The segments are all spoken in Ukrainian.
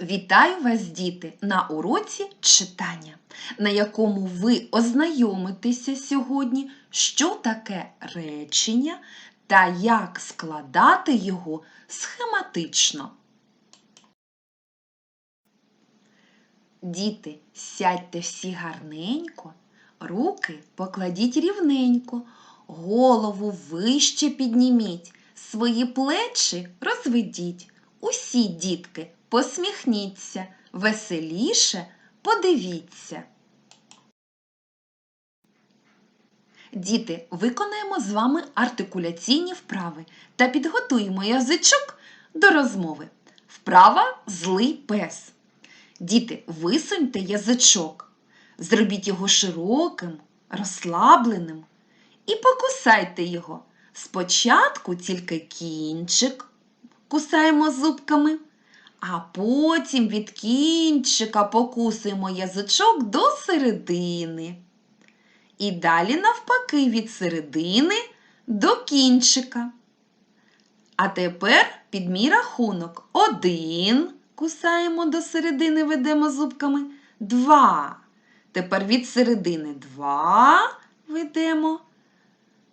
Вітаю вас, діти, на уроці читання, на якому ви ознайомитеся сьогодні, що таке речення та як складати його схематично. Діти, сядьте всі гарненько, руки покладіть рівненько, голову вище підніміть, свої плечі розведіть. Усі дітки, посміхніться, веселіше подивіться. Діти, виконаємо з вами артикуляційні вправи та підготуємо язичок до розмови. Вправа злий пес. Діти, висуньте язичок, зробіть його широким, розслабленим і покусайте його. Спочатку тільки кінчик кусаємо зубками, а потім від кінчика покусуємо язичок до середини. І далі, навпаки, від середини до кінчика. А тепер під мій рахунок. Один кусаємо до середини, ведемо зубками. Два. Тепер від середини два ведемо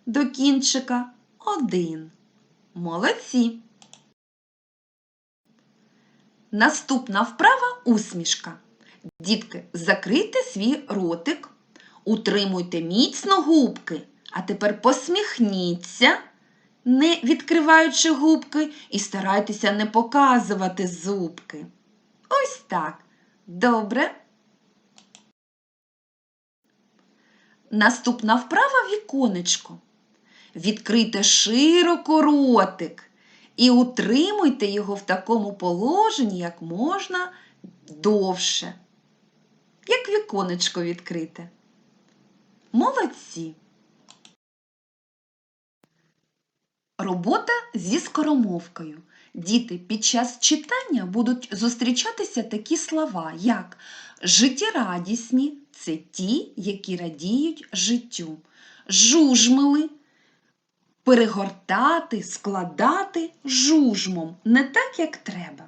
до кінчика. Один. Молодці. Наступна вправа усмішка. Дітки, закрийте свій ротик, утримуйте міцно губки, а тепер посміхніться, не відкриваючи губки, і старайтеся не показувати зубки. Ось так. Добре. Наступна вправа віконечко. Відкрийте широко ротик і утримуйте його в такому положенні як можна довше, як віконечко відкрите. Молодці! Робота зі скоромовкою. Діти під час читання будуть зустрічатися такі слова, як життєрадісні це ті, які радіють життю, жужмили перегортати, складати жужмом не так, як треба.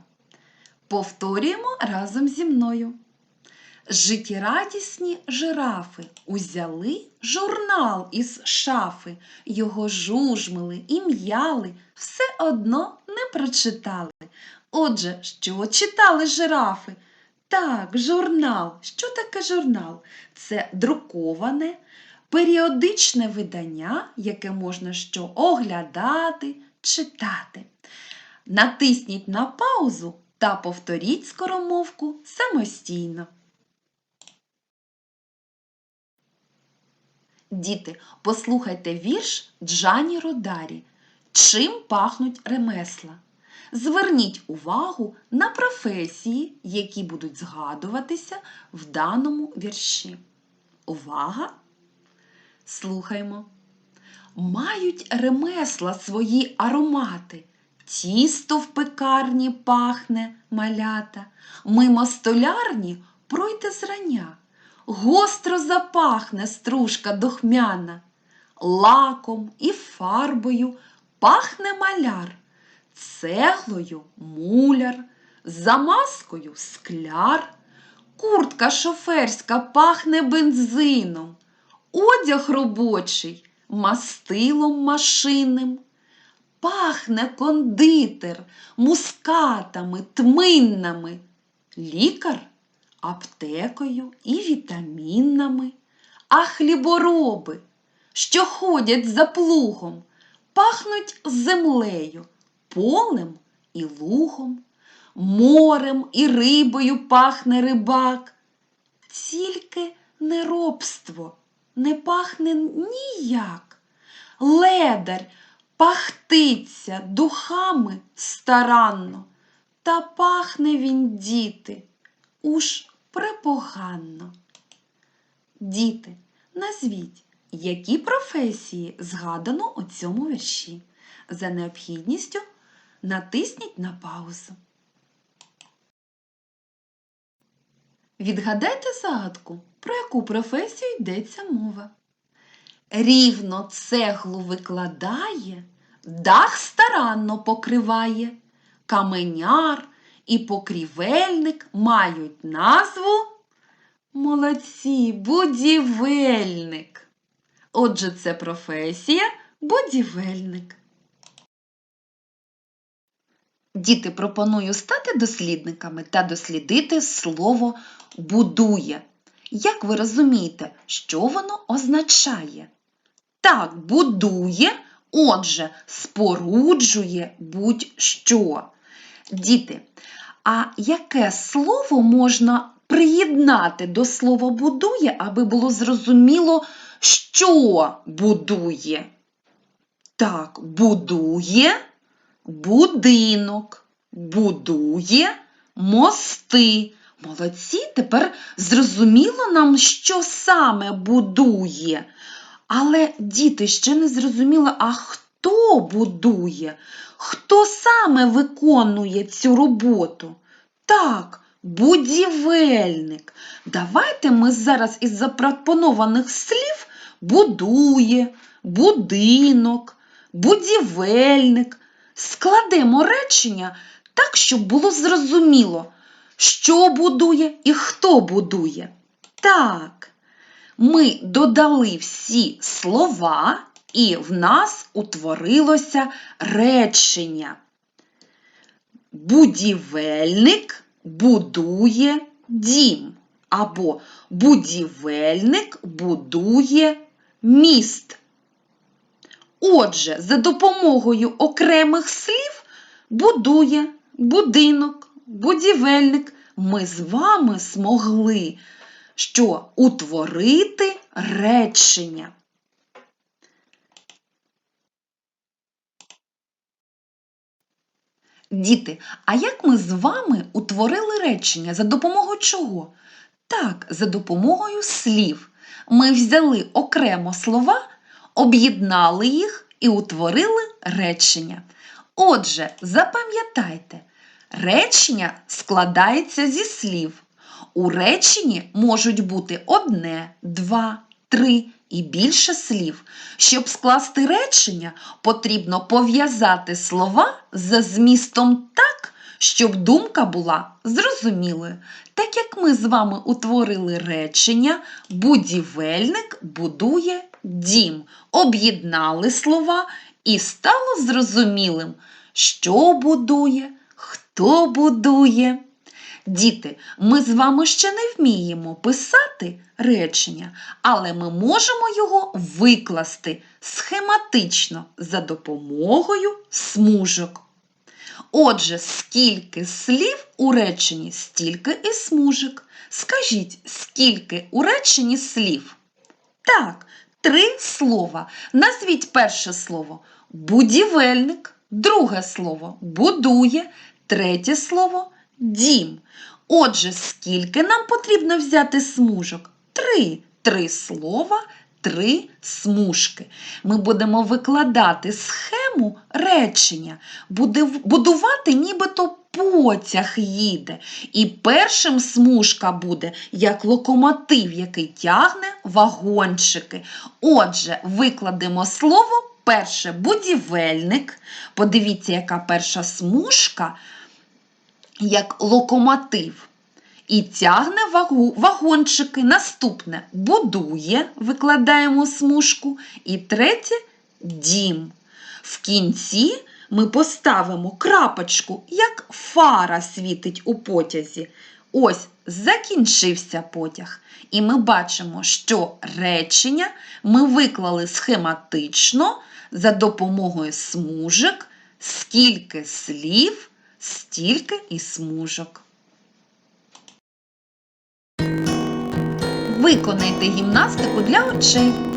Повторюємо разом зі мною. Життєрадісні жирафи узяли журнал із шафи, його жужмили і м'яли, все одно не прочитали. Отже, що читали жирафи? Так, журнал. Що таке журнал? Це друковане, періодичне видання, яке можна що оглядати, читати. Натисніть на паузу та повторіть скоромовку самостійно. Діти, послухайте вірш Джані Родарі. Чим пахнуть ремесла? Зверніть увагу на професії, які будуть згадуватися в даному вірші. Увага! Слухаймо. Мають ремесла свої аромати. Тісто в пекарні пахне малята, мимо столярні пройде зрання. Гостро запахне стружка духмяна, лаком і фарбою пахне маляр, цеглою муляр, замазкою скляр, куртка шоферська пахне бензином, одяг робочий мастилом машинним. Пахне кондитер мускатами, тминнами, лікар аптекою і вітамінами, а хлібороби, що ходять за плугом, пахнуть землею, полем і лугом, морем і рибою пахне рибак. Тільки не робство не пахне ніяк. Ледар пахтиться духами старанно, та пахне він, діти, уж препоганно. Діти, назвіть, які професії згадано у цьому вірші. За необхідністю натисніть на паузу. Відгадайте загадку, про яку професію йдеться мова. Рівно цеглу викладає, дах старанно покриває, каменяр і покрівельник мають назву Молодці, будівельник. Отже, це професія будівельник. Діти пропоную стати дослідниками та дослідити слово будує. Як ви розумієте, що воно означає? Так, будує, отже, споруджує будь-що. Діти, а яке слово можна приєднати до слова будує, аби було зрозуміло, що будує? Так, будує будинок, будує мости. Молодці, тепер зрозуміло нам, що саме будує. Але діти ще не зрозуміли, а хто будує? Хто саме виконує цю роботу? Так, будівельник. Давайте ми зараз із запропонованих слів будує, будинок, будівельник. Складемо речення так, щоб було зрозуміло, що будує і хто будує. Так, ми додали всі слова, і в нас утворилося речення. Будівельник будує дім. Або будівельник будує міст. Отже, за допомогою окремих слів будує, будинок, будівельник ми з вами змогли що утворити речення. Діти, а як ми з вами утворили речення? За допомогою чого? Так, за допомогою слів. Ми взяли окремо слова, об'єднали їх і утворили речення. Отже, запам'ятайте, речення складається зі слів. У реченні можуть бути одне, два, три і більше слів. Щоб скласти речення, потрібно пов'язати слова за змістом так, щоб думка була зрозумілою. Так як ми з вами утворили речення, будівельник будує дім, об'єднали слова і стало зрозумілим, що будує, хто будує. Діти, ми з вами ще не вміємо писати речення, але ми можемо його викласти схематично за допомогою смужок. Отже, скільки слів у реченні, стільки і смужок. Скажіть, скільки у реченні слів? Так, три слова. Назвіть перше слово будівельник, друге слово будує, третє слово дім. Отже, скільки нам потрібно взяти смужок? Три. Три слова, три смужки. Ми будемо викладати схему речення, будувати нібито потяг їде. І першим смужка буде як локомотив, який тягне вагончики. Отже, викладемо слово перше будівельник. Подивіться, яка перша смужка як локомотив. І тягне вагу, вагончики. Наступне будує, викладаємо смужку. І третє дім. В кінці ми поставимо крапочку, як фара світить у потязі. Ось закінчився потяг. І ми бачимо, що речення ми виклали схематично за допомогою смужок, скільки слів, стільки і смужок. Виконайте гімнастику для очей.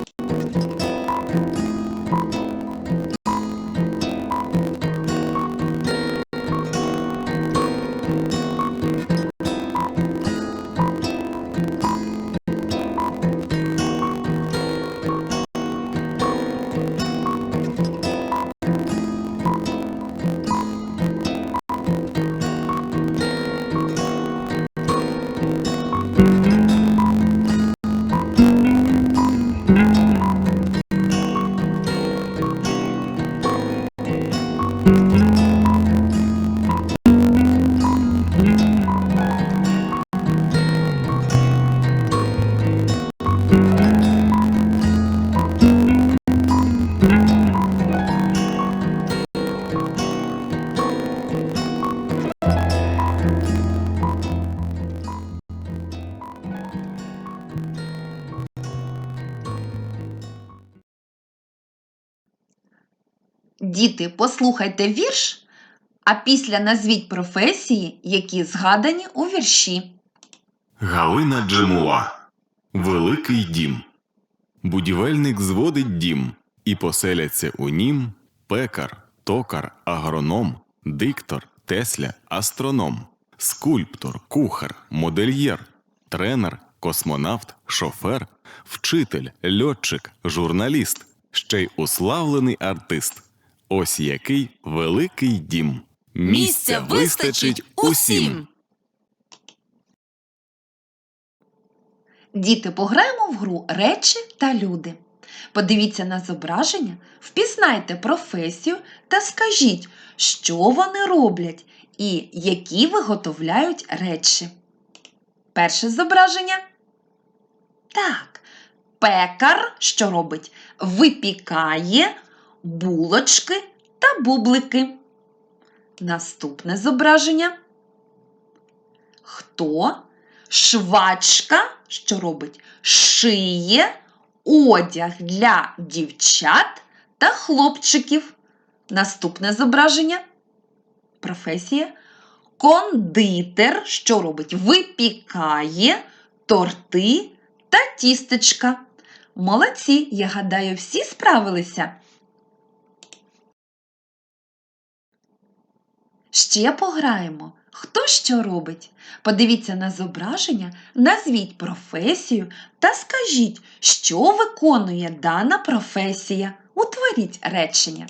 Діти, послухайте вірш, а після назвіть професії, які згадані у вірші. Галина Джемула. Великий дім. Будівельник зводить дім, і поселяться у нім пекар, токар, агроном, диктор, тесля, астроном, скульптор, кухар, модельєр, тренер, космонавт, шофер, вчитель, льотчик, журналіст, ще й уславлений артист. Ось який великий дім. Місця вистачить усім. Діти, пограємо в гру речі та люди. Подивіться на зображення, впізнайте професію та скажіть, що вони роблять і які виготовляють речі. Перше зображення. Так, пекар що робить? Випікає булочки та бублики. Наступне зображення. Хто? Швачка, що робить? Шиє одяг для дівчат та хлопчиків. Наступне зображення. Професія. Кондитер, що робить? Випікає торти та тістечка. Молодці, я гадаю, всі справилися. Ще пограємо. Хто що робить? Подивіться на зображення, назвіть професію та скажіть, що виконує дана професія. Утворіть речення.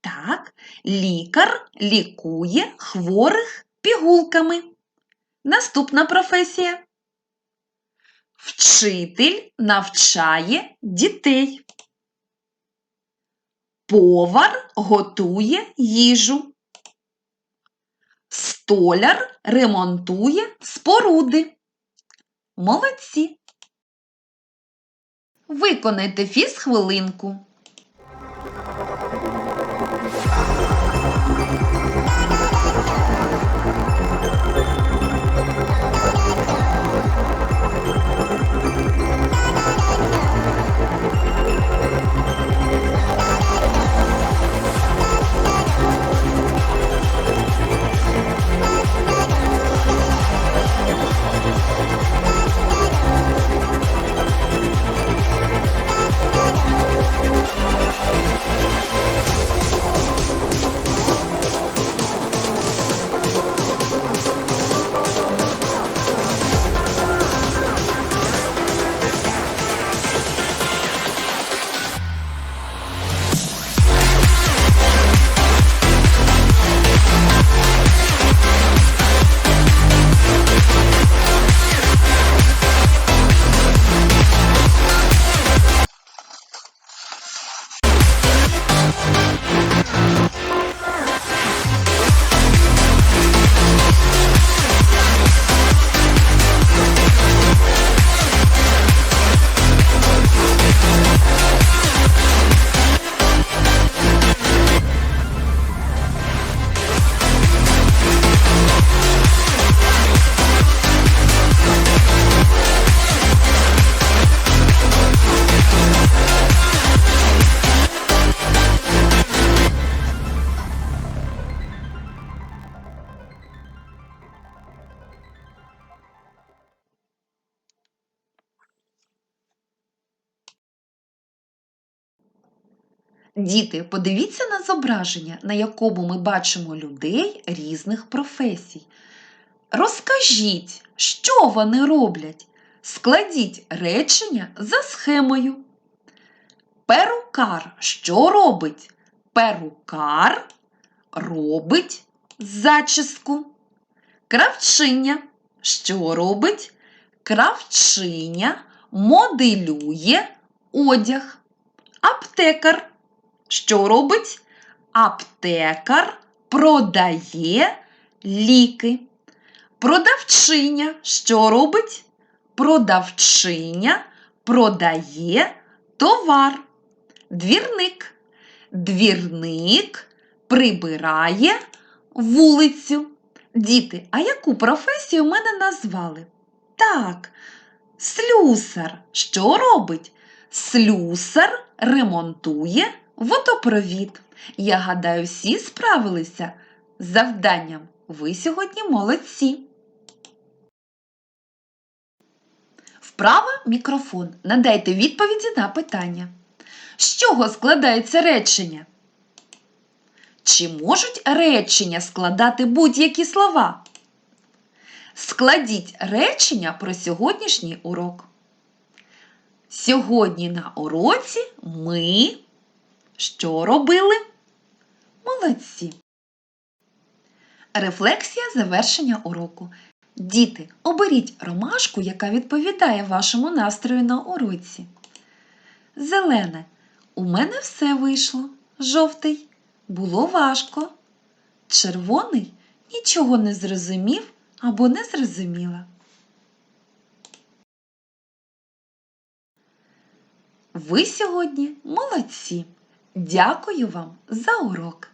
Так, лікар лікує хворих пігулками. Наступна професія. Вчитель навчає дітей. Повар готує їжу. Столяр ремонтує споруди. Молодці. Виконайте фіз-хвилинку. Діти, подивіться на зображення, на якому ми бачимо людей різних професій. Розкажіть, що вони роблять. Складіть речення за схемою. Перукар що робить? Перукар робить зачіску. Кравчиня що робить? Кравчиня моделює одяг. Аптекар що робить? Аптекар продає ліки. Продавчиня що робить? Продавчиня продає товар. Двірник. Двірник прибирає вулицю. Діти, а яку професію мене назвали? Так, слюсар. Що робить? Слюсар ремонтує водопровід. Я гадаю, всі справилися з завданням. Ви сьогодні молодці. Вправа мікрофон. Надайте відповіді на питання. З чого складається речення? Чи можуть речення складати будь-які слова? Складіть речення про сьогоднішній урок. Сьогодні на уроці ми що робили? Молодці. Рефлексія завершення уроку. Діти, оберіть ромашку, яка відповідає вашому настрою на уроці. Зелене. У мене все вийшло. Жовтий. Було важко. Червоний нічого не зрозумів або не зрозуміла. Ви сьогодні молодці. Дякую вам за урок.